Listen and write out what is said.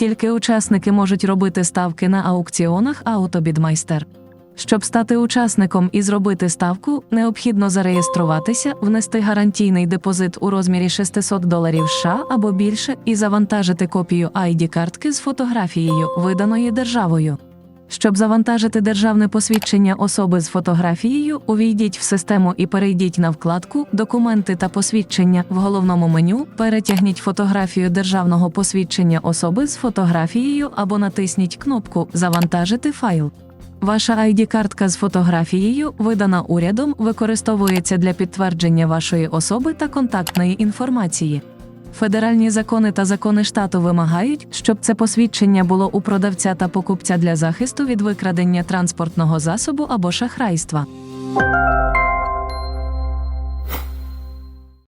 Тільки учасники можуть робити ставки на аукціонах Аутобідмайстер. Щоб стати учасником і зробити ставку, необхідно зареєструватися, внести гарантійний депозит у розмірі 600 доларів США або більше і завантажити копію ID-картки з фотографією, виданої державою. Щоб завантажити державне посвідчення особи з фотографією, увійдіть в систему і перейдіть на вкладку Документи та посвідчення в головному меню. Перетягніть фотографію державного посвідчення особи з фотографією або натисніть кнопку Завантажити файл. Ваша ID-картка з фотографією, видана урядом, використовується для підтвердження вашої особи та контактної інформації. Федеральні закони та закони штату вимагають, щоб це посвідчення було у продавця та покупця для захисту від викрадення транспортного засобу або шахрайства.